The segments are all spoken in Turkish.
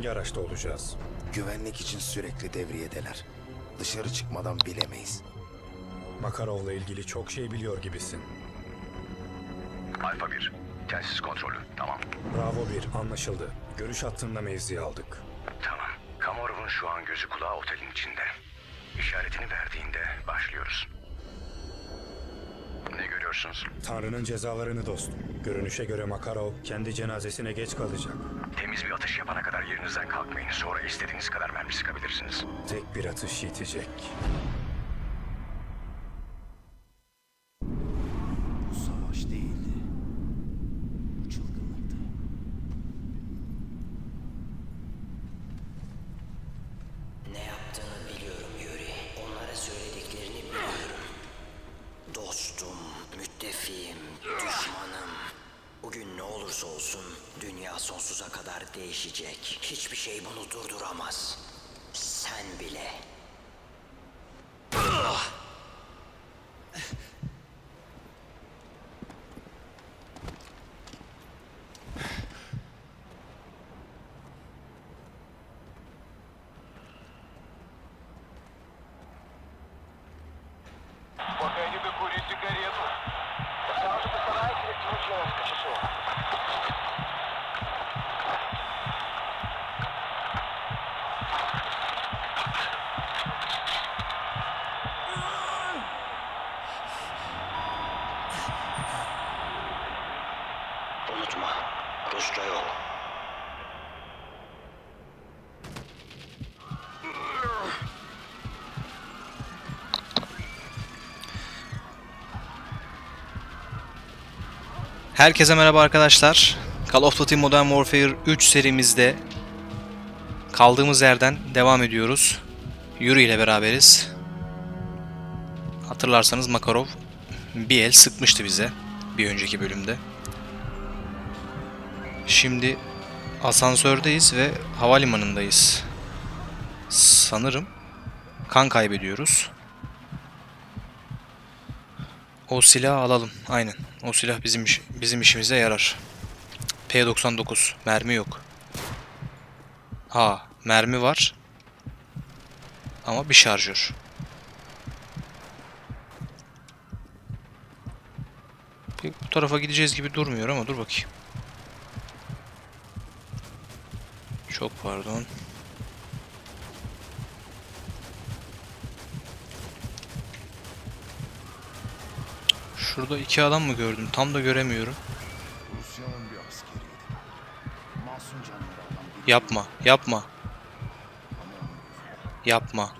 hangi araçta olacağız? Güvenlik için sürekli devriyedeler. Dışarı çıkmadan bilemeyiz. Makarov'la ilgili çok şey biliyor gibisin. Alfa 1. Telsiz kontrolü. Tamam. Bravo 1 anlaşıldı. Görüş hattında mevzi aldık. Tamam. Kamorov'un şu an gözü kulağı otelin içinde. İşaretini verdiğinde başlıyoruz. Ne görüyorsunuz? Tanrı'nın cezalarını dostum. Görünüşe göre Makarov kendi cenazesine geç kalacak. Temiz bir atış yapana kadar yerinizden kalkmayın. Sonra istediğiniz kadar mermi sıkabilirsiniz. Tek bir atış yetecek. Değişecek. Hiçbir şey bunu durduramaz. Sen bile. Herkese merhaba arkadaşlar. Call of Duty Modern Warfare 3 serimizde kaldığımız yerden devam ediyoruz. Yuri ile beraberiz. Hatırlarsanız Makarov bir el sıkmıştı bize bir önceki bölümde. Şimdi asansördeyiz ve havalimanındayız. Sanırım kan kaybediyoruz. O silahı alalım. Aynen. O silah bizim iş- bizim işimize yarar. P99. Mermi yok. Ha, mermi var. Ama bir şarjör. Pek bu tarafa gideceğiz gibi durmuyor ama dur bakayım. Çok pardon. Şurada iki adam mı gördüm? Tam da göremiyorum. Yapma, yapma, yapma.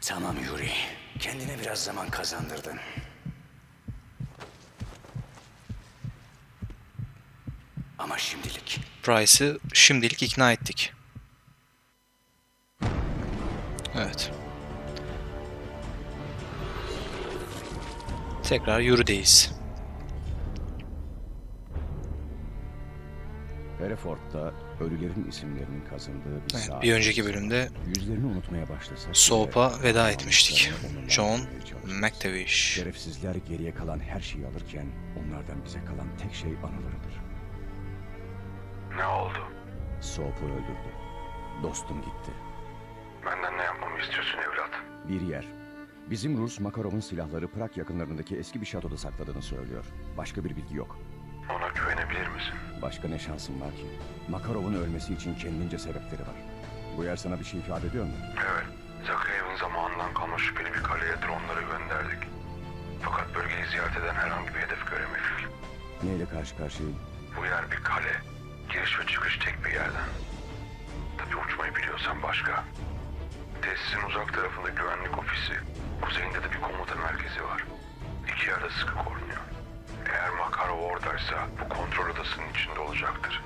Tamam Yuri, kendine biraz zaman kazandırdın. Ama şimdilik Price'ı şimdilik ikna ettik. Evet. Tekrar yürüdeyiz. Hereford'da ölülerin isimlerinin kazındığı bir Evet, saat. bir önceki bölümde Yüzlerini unutmaya başlasak Soap'a veda etmiştik. John. McTavish. Şerefsizler geriye kalan her şeyi alırken onlardan bize kalan tek şey anılarıdır. Ne oldu? Soap'u öldürdü. Dostum gitti. Benden ne yapmamı istiyorsun evlat? Bir yer. Bizim Rus Makarov'un silahları Prag yakınlarındaki eski bir şatoda sakladığını söylüyor. Başka bir bilgi yok. Ona güvenebilir misin? Başka ne şansım var ki? Makarov'un ölmesi için kendince sebepleri var. Bu yer sana bir şey ifade ediyor mu? Evet. Zakarev'in zamanından kalma şüpheli bir kaleye dronları gönderdik. Fakat bölgeyi ziyaret eden herhangi bir hedef göremedik. Neyle karşı karşıyayım? Bu yer bir kale. Giriş ve çıkış tek bir yerden. Tabii uçmayı biliyorsan başka. Tesisin uzak tarafında güvenlik ofisi. Kuzeyinde de bir komuta merkezi var. İki yerde sıkı korunuyor. Eğer Makarov oradaysa bu kontrol odasının içinde olacaktır.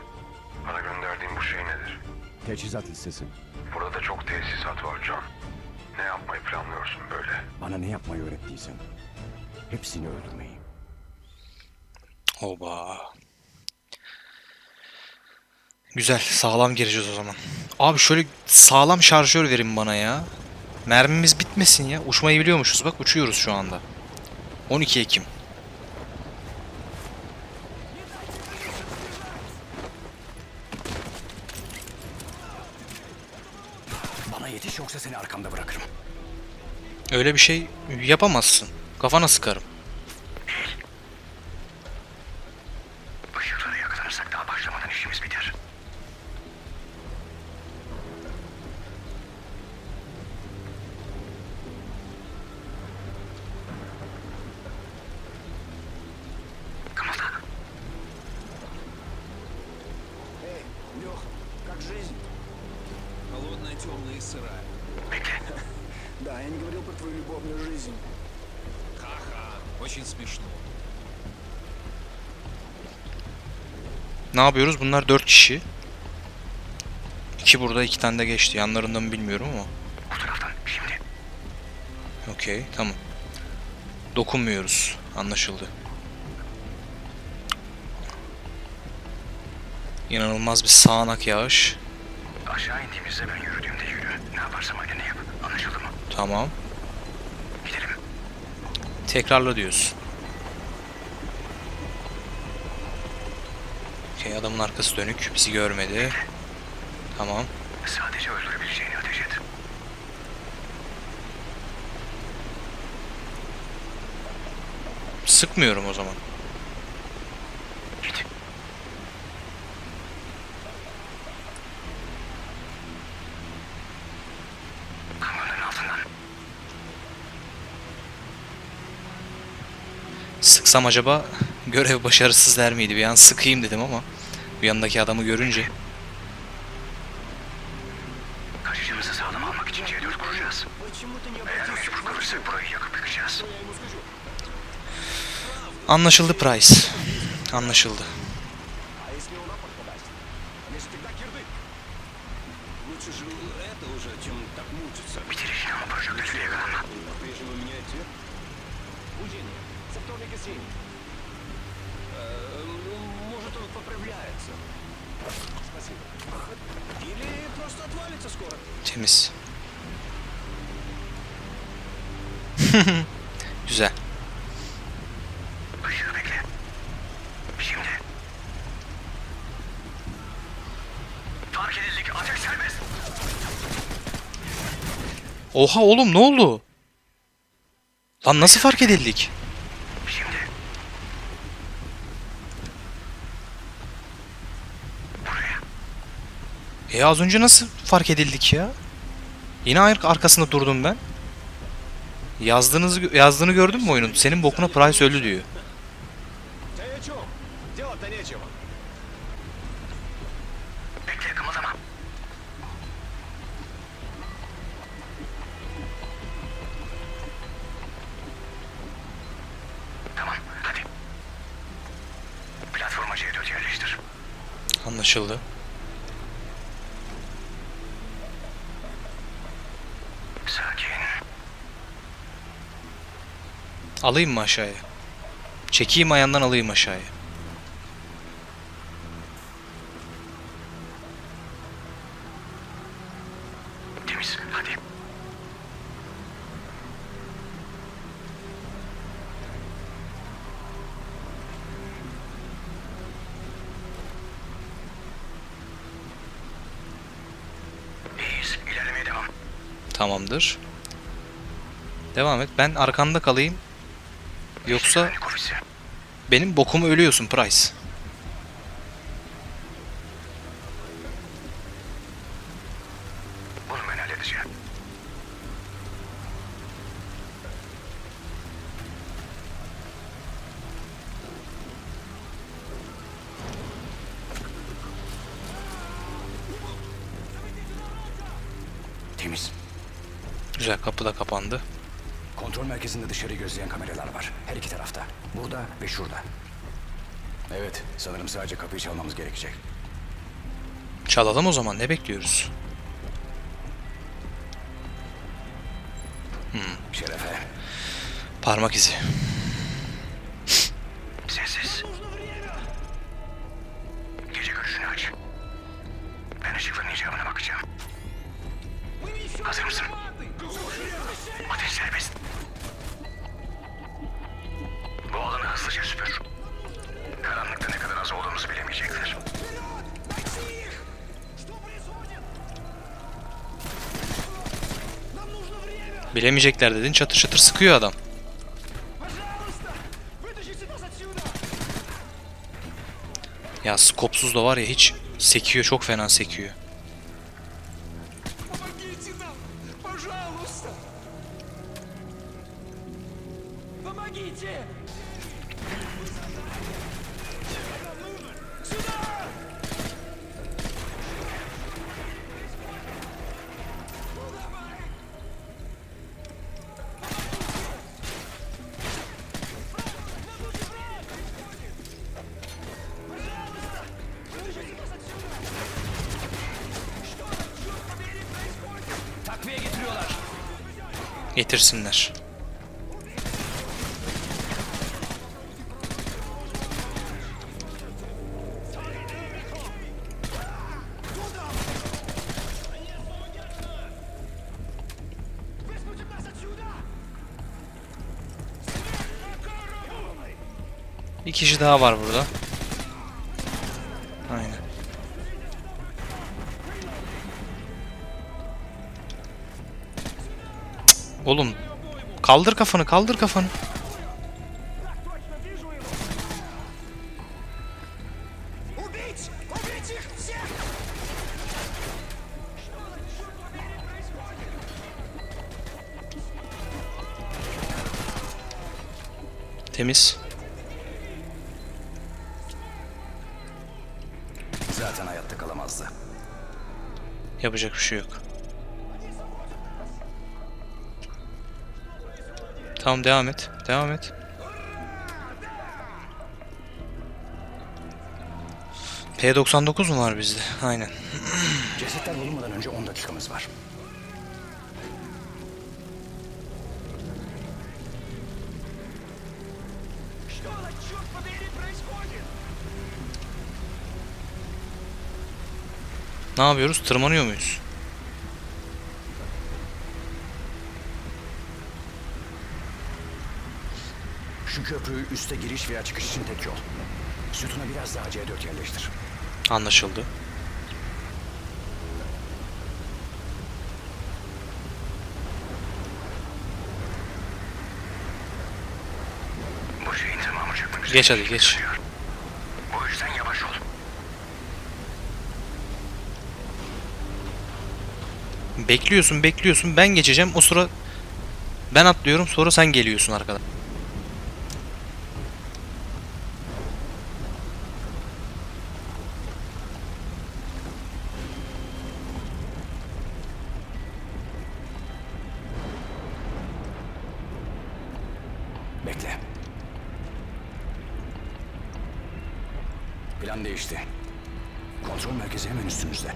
Bana gönderdiğin bu şey nedir? Teçhizat listesi. Burada çok tesisat var Can. Ne yapmayı planlıyorsun böyle? Bana ne yapmayı öğrettiysen. Hepsini öldürmeyi. Oba. Güzel, sağlam gireceğiz o zaman. Abi şöyle sağlam şarjör verin bana ya. Mermimiz bitmesin ya. Uçmayı biliyormuşuz. Bak uçuyoruz şu anda. 12 Ekim. Bana yetiş yoksa seni arkamda bırakırım. Öyle bir şey yapamazsın. Kafana sıkarım. я не говорил про твою любовную жизнь. Ха-ха, очень смешно. Ne yapıyoruz? Bunlar 4 kişi. İki burada, iki tane de geçti. Yanlarında mı bilmiyorum ama. Bu taraftan. Şimdi. Okey, tamam. Dokunmuyoruz. Anlaşıldı. İnanılmaz bir sağanak yağış. Aşağı indiğimizde ben yürüdüğümde yürü. Ne yaparsam aynı yap. Anlaşıldı mı? Tamam. Tekrarla diyoruz. Okey, adamın arkası dönük. Bizi görmedi. Tamam. Sadece öldürebileceğini ateş et. Sıkmıyorum o zaman. Sıksam acaba görev başarısız der miydi? Bir an sıkayım dedim ama bir yandaki adamı görünce. Kaçışımızı sağlam almak için C4 kuracağız. Eğer mecbur kalırsak burayı yakıp yıkacağız. Anlaşıldı Price. Anlaşıldı. Bitirişini ama projektörüyle yakalanma По-прежнему меняет цвет? Учение. Со вторника синий. Э, ну, может, он поправляется. Спасибо. Или просто отвалится скоро. Temiz. Güzel. Işığı bekle. Şimdi. Fark edildik. Ateş serbest. Oha oğlum ne oldu? Lan nasıl fark edildik? E az önce nasıl fark edildik ya? Yine ar- arkasında durdum ben. Yazdığınızı yazdığını gördün mü oyunun? Senin bokuna Price öldü diyor. Ты Alayım mı aşağıya? Çekeyim ayağından alayım aşağıya. Temiz hadi. İyiyiz. İlerlemeye devam. Tamamdır. Devam et. Ben arkanda kalayım. Yoksa benim bokumu ölüyorsun Price. Temiz. Güzel kapı da kapandı. Kontrol merkezinde dışarı gözleyen kameralar var. Her iki tarafta. Burada ve şurada. Evet, sanırım sadece kapıyı çalmamız gerekecek. Çalalım o zaman. Ne bekliyoruz? Şerefe, Parmak izi. Bilemeyecekler dedin çatır çatır sıkıyor adam. Ya skopsuz da var ya hiç sekiyor çok fena sekiyor. Getirsinler. Bir kişi daha var burada. Kaldır kafanı kaldır kafanı. Temiz. Zaten hayatta kalamazdı. Yapacak bir şey yok. Tamam devam et. Devam et. P99 mu var bizde? Aynen. Cesetler bulunmadan önce 10 dakikamız var. Ne yapıyoruz? Tırmanıyor muyuz? Köprüyü üste giriş veya çıkış için tek yol. Sütuna biraz daha C4 yerleştir. Anlaşıldı. Bu şeyin tamamı üzere. Geç hadi geç. O yüzden yavaş ol. Bekliyorsun bekliyorsun ben geçeceğim o sıra ben atlıyorum sonra sen geliyorsun arkadan. Bekle. Değişti. Kontrol merkezi hemen üstümüzde.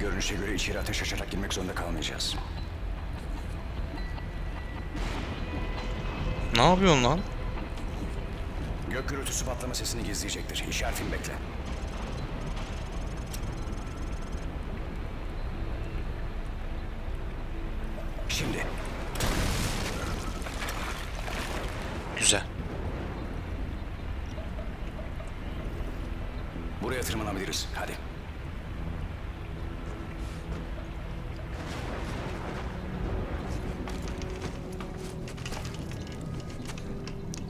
Görünüşe göre içeri ateş açarak girmek zorunda kalmayacağız. Ne yapıyorsun lan? Gök gürültüsü patlama sesini gizleyecektir. İşaretimi bekle. Şimdi Güzel. buraya tırmanabiliriz. Hadi.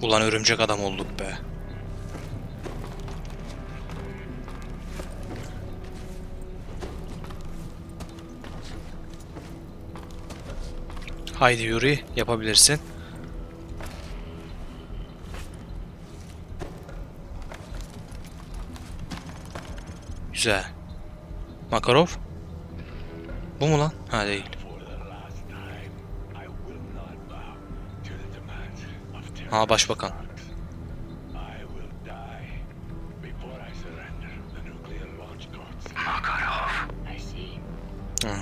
Ulan örümcek adam olduk be. Haydi Yuri yapabilirsin. Güzel. Makarov? Bu mu lan? Ha değil. Ha başbakan. Hı.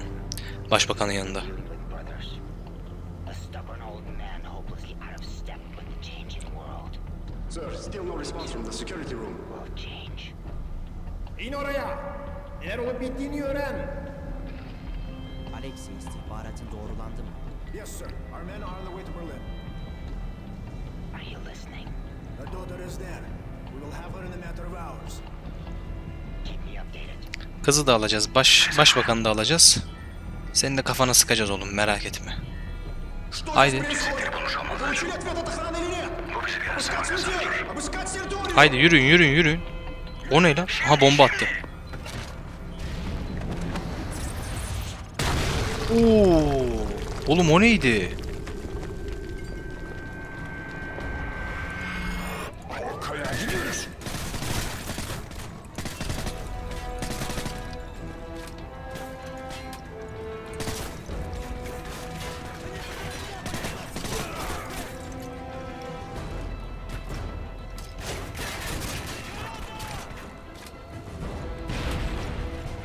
Başbakanın yanında. Sir, still no response from the security room. Change. İn oraya! Neler olup bittiğini öğren. Kızı da alacağız. Baş başbakanı da alacağız. Senin de kafana sıkacağız oğlum merak etme. Haydi. Haydi yürüyün yürüyün yürüyün. O ne lan? Ha bomba attı. Oo. Oğlum o neydi?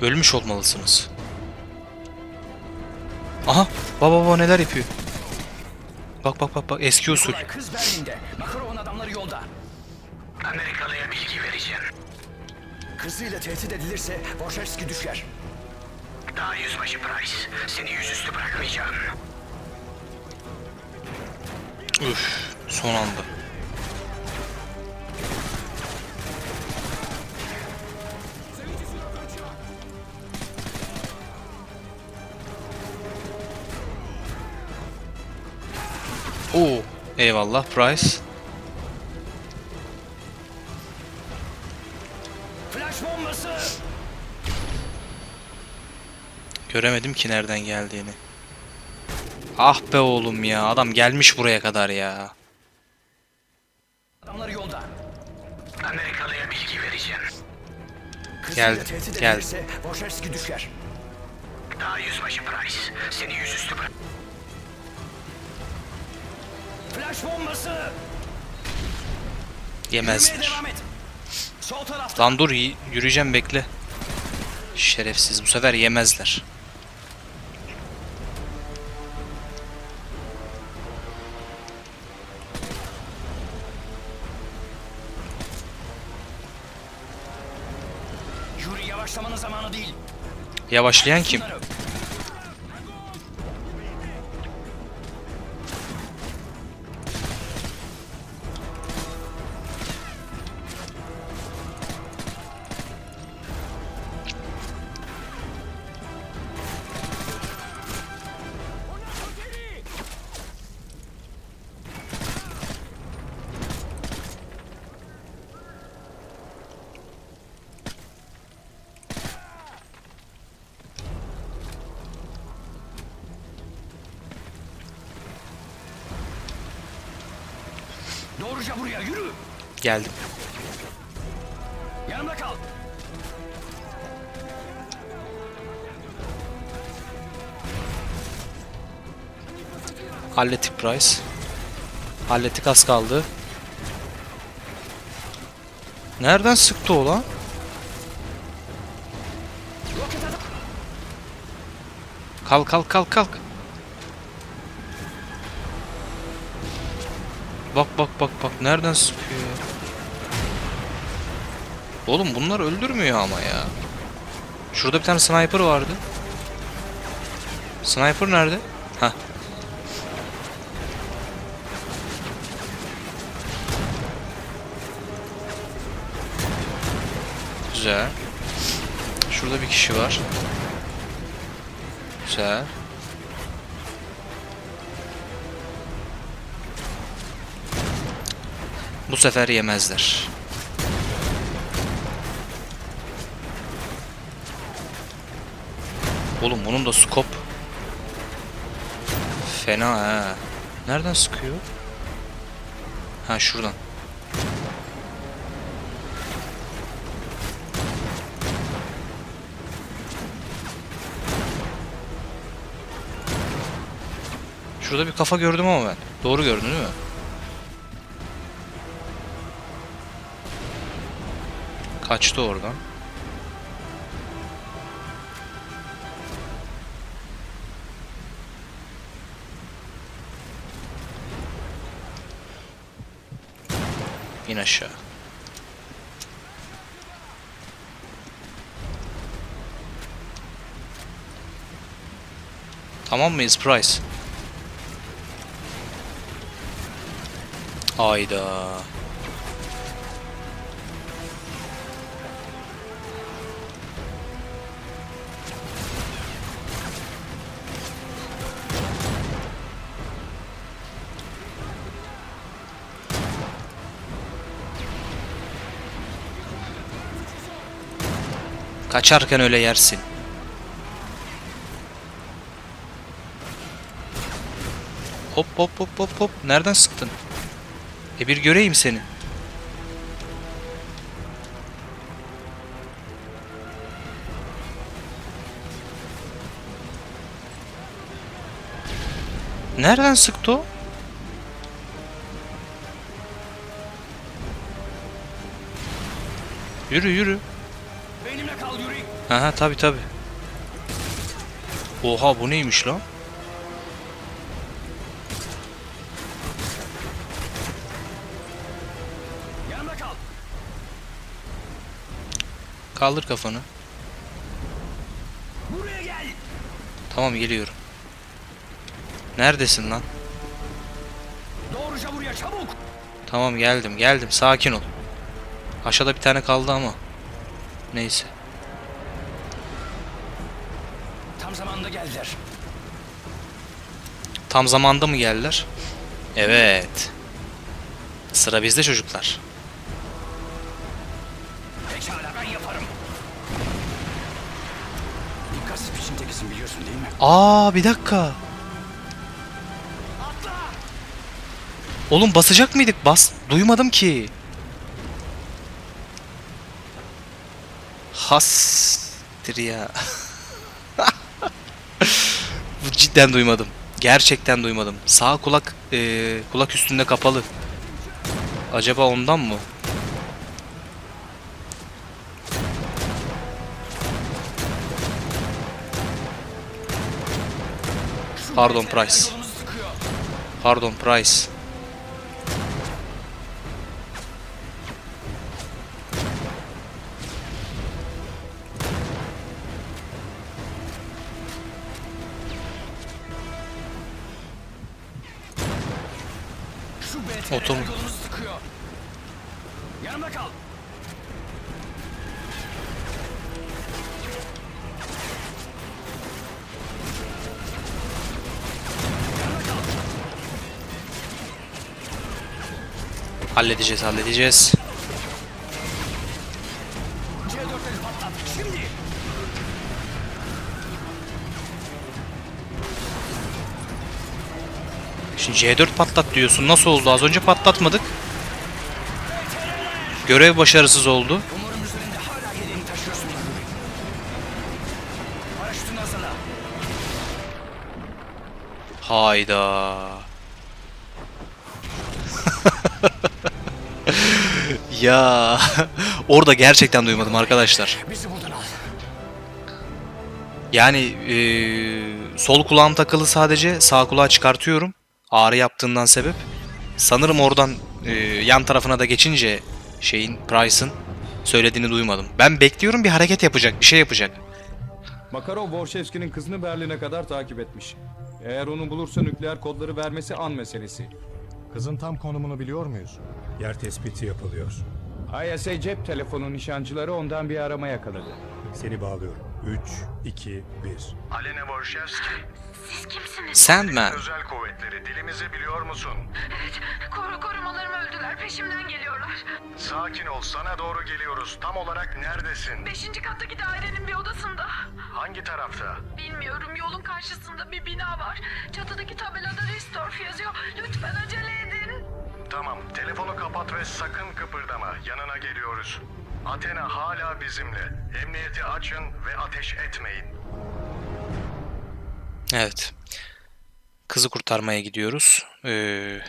Ölmüş olmalısınız. Aha, baba baba neler yapıyor? Bak bak bak bak eski usul. Kız Berlin'de. Makarov'un adamları yolda. Amerikalıya bilgi vereceğim. Kızıyla tehdit edilirse Borşevski düşer. Daha yüzbaşı Price. Seni yüzüstü bırakmayacağım. Üf, son anda. Oo, eyvallah Price. Flash bombası! Göremedim ki nereden geldiğini. Ah be oğlum ya, adam gelmiş buraya kadar ya. Adamları yolda. Amerikalıya bilgi vereceğim. Geldi, geldi. Borşevski düşer. Daha yüzbaşı Price. Seni yüzüstü bırak. Flash bombası! Yemezler. Sol tarafta. Lan dur yürüyeceğim bekle. Şerefsiz bu sefer yemezler. Yavaşlamanın zamanı değil. Yavaşlayan kim? Hallettik Price. Hallettik az kaldı. Nereden sıktı o lan? Kalk kalk kalk kalk. Bak bak bak bak nereden sıkıyor? Oğlum bunlar öldürmüyor ama ya. Şurada bir tane sniper vardı. Sniper nerede? Hah. Güzel. Şurada bir kişi var. Güzel. Bu sefer yemezler. Oğlum bunun da skop. Fena ha. Nereden sıkıyor? Ha şuradan. Şurada bir kafa gördüm ama ben. Doğru gördün değil mi? Kaçtı oradan. İn aşağı. Tamam mıyız Price? Hayda. Kaçarken öyle yersin. Hop hop hop hop hop. Nereden sıktın? E bir göreyim seni. Nereden sıktı o? Yürü yürü. Benimle kal Yuri. Aha tabi tabi. Oha bu neymiş lan? Kaldır kafanı. Buraya gel. Tamam geliyorum. Neredesin lan? Doğruca buraya çabuk. Tamam geldim geldim sakin ol. Aşağıda bir tane kaldı ama. Neyse. Tam zamanında geldiler. Tam zamanda mı geldiler? Evet. Sıra bizde çocuklar. Biçimdekisin biliyorsun değil mi? Aa bir dakika. Oğlum basacak mıydık? Bas. Duymadım ki. Hastir ya. Bu cidden duymadım. Gerçekten duymadım. Sağ kulak eee, kulak üstünde kapalı. Acaba ondan mı? Pardon Price. Pardon Price. Otom- Halledeceğiz halledeceğiz. C4'leri patlat. Şimdi. Şimdi C4 patlat diyorsun. Nasıl oldu? Az önce patlatmadık. Görev başarısız oldu. Umarım ya orada gerçekten duymadım arkadaşlar. Yani eee, sol kulağım takılı sadece sağ kulağı çıkartıyorum. Ağrı yaptığından sebep. Sanırım oradan eee, yan tarafına da geçince şeyin Price'ın söylediğini duymadım. Ben bekliyorum bir hareket yapacak, bir şey yapacak. Makarov Borşevski'nin kızını Berlin'e kadar takip etmiş. Eğer onu bulursa nükleer kodları vermesi an meselesi. Kızın tam konumunu biliyor muyuz? Yer tespiti yapılıyor. ISA cep telefonu nişancıları ondan bir arama yakaladı. Seni bağlıyorum. 3, 2, 1. Alena Borşevski, Siz kimsiniz? Sandman. özel kuvvetleri dilimizi biliyor musun? Koru korumalarımı öldüler. Peşimden geliyorlar. Sakin ol, sana doğru geliyoruz. Tam olarak neredesin? Beşinci kattaki dairenin bir odasında. Hangi tarafta? Bilmiyorum yolun karşısında bir bina var. Çatıdaki tabelada Ristorf yazıyor. Lütfen acele edin. Tamam, telefonu kapat ve sakın kıpırdama. Yanına geliyoruz. Athena hala bizimle. Emniyeti açın ve ateş etmeyin. Evet. Kızı kurtarmaya gidiyoruz. Ee,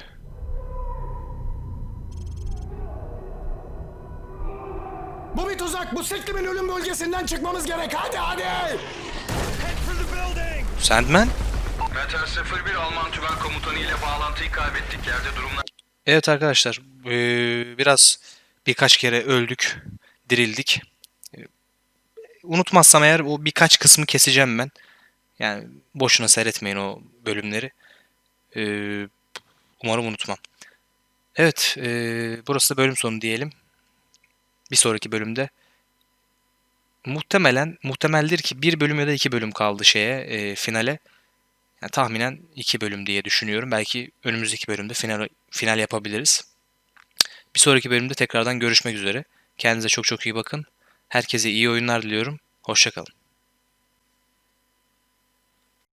Bu bir tuzak. Bu seklimin ölüm bölgesinden çıkmamız gerek. Hadi hadi. Sandman? Metal 01 Alman tümen komutanı ile bağlantıyı kaybettik. Yerde durumlar... Evet arkadaşlar, ee, biraz birkaç kere öldük, dirildik. Unutmazsam eğer o birkaç kısmı keseceğim ben. Yani boşuna seyretmeyin o bölümleri. Ee, umarım unutmam. Evet, ee, burası da bölüm sonu diyelim. Bir sonraki bölümde muhtemelen muhtemeldir ki bir bölüm ya da iki bölüm kaldı şeye ee, finale. Yani tahminen iki bölüm diye düşünüyorum. Belki önümüzdeki bölümde final final yapabiliriz. Bir sonraki bölümde tekrardan görüşmek üzere. Kendinize çok çok iyi bakın. Herkese iyi oyunlar diliyorum. Hoşçakalın.